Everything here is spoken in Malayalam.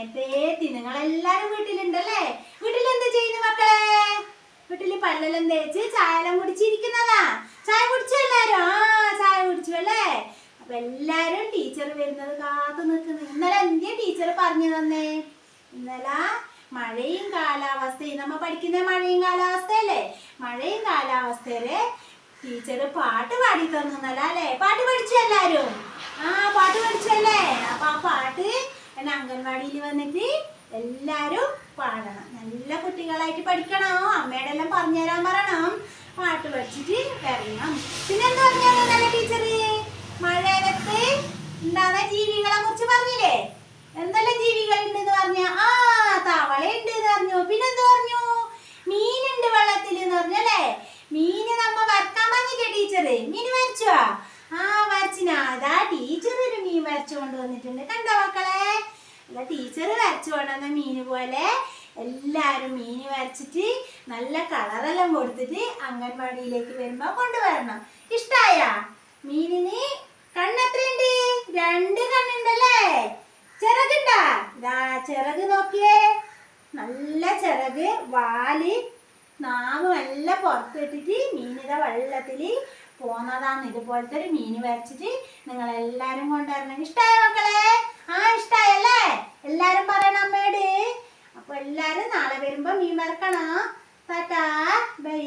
എഴുന്നേറ്റേത്തി നിങ്ങൾ എല്ലാരും വീട്ടിലുണ്ടല്ലേ? വീട്ടിൽ എന്താ ചെയ്യുന്നു മക്കളെ? വീട്ടിൽ പല്ലെല്ലാം തേച്ച് ചായയെല്ലാം കുടിച്ചിരിക്കുന്നതാ. ചായ കുടിച്ചു എല്ലാരും? ആ ചായ കുടിച്ചു അല്ലേ? അപ്പൊ എല്ലാരും ടീച്ചർ വരുന്നത് കാത്തു നിൽക്കുന്നു. ഇന്നലെ എന്തിയ ടീച്ചർ പറഞ്ഞു തന്നേ? ഇന്നല മഴയും കാലാവസ്ഥയും. നമ്മ പഠിക്കുന്ന മഴയും കാലാവസ്ഥയല്ലേ? മഴയും കാലാവസ്ഥയിൽ ടീച്ചർ പാട്ട് പാടി തന്നു എന്നല്ല അല്ലേ? പാട്ട് പഠിച്ചു എല്ലാരും? ആ പാട്ട് പഠിച്ചല്ലേ അപ്പൊ ആ പാട്ട് എന്നെ അംഗൻവാടിയിൽ വന്നിട്ട് എല്ലാരും പാടണം. നല്ല കുട്ടികളായിട്ട് പഠിക്കണം. അമ്മയുടെ എല്ലാം പറഞ്ഞു തരാൻ പറയണം. പാട്ട് പഠിച്ചിട്ട് വരണം പിന്നെന്താ പറഞ്ഞു നല്ല ടീച്ചറ്? മഴയത്ത് ഉണ്ടാകുന്ന ജീവികളെ കുറിച്ച് പറഞ്ഞില്ലേ? എന്തെല്ലാം ജീവികൾ ഉണ്ടെന്ന് പറഞ്ഞ. ആ തവള ഉണ്ട് എന്ന് പറഞ്ഞു. പിന്നെന്ത് പറഞ്ഞു? മീനുണ്ട് വെള്ളത്തിൽ എന്ന് പറഞ്ഞല്ലേ മീന് നമ്മ വരക്കാൻ പറഞ്ഞില്ലേ ടീച്ചറ്? മീന് വരച്ചോ ആ വരച്ചിനാ അതാ ടീച്ചർ ഒരു മീൻ വരച്ചു കൊണ്ടുവന്നിട്ടുണ്ട്. കണ്ടോ മക്കളെ? അല്ല ടീച്ചർ വരച്ചു കൊണ്ടുവന്ന മീന് പോലെ എല്ലാരും മീൻ വരച്ചിട്ട് നല്ല കളറെല്ലാം കൊടുത്തിട്ട് അംഗൻവാടിയിലേക്ക് വരുമ്പോ കൊണ്ടുവരണം. ഇഷ്ടായ? മീനിന് കണ്ണെത്രയുണ്ട്? രണ്ട് കണ്ണുണ്ടല്ലേ? ചിറകുണ്ടാ? ഇതാ ചിറക് നോക്കിയേ. നല്ല ചിറക് വാൽ നാവ് നല്ല പുറത്തിട്ടിട്ട് മീനിത വെള്ളത്തിൽ പോന്നതാണ്. ഇതുപോലത്തെ ഒരു മീൻ വരച്ചിട്ട് നിങ്ങൾ എല്ലാരും കൊണ്ടുവരണം. ഇഷ്ടായ മക്കളെ? ആ ഇഷ്ടായല്ലേ? എല്ലാരും പറയണം അമ്മയോട്. അപ്പൊ എല്ലാരും നാളെ വരുമ്പോ മീൻ വരക്കണം ടാറ്റാ. ബൈ.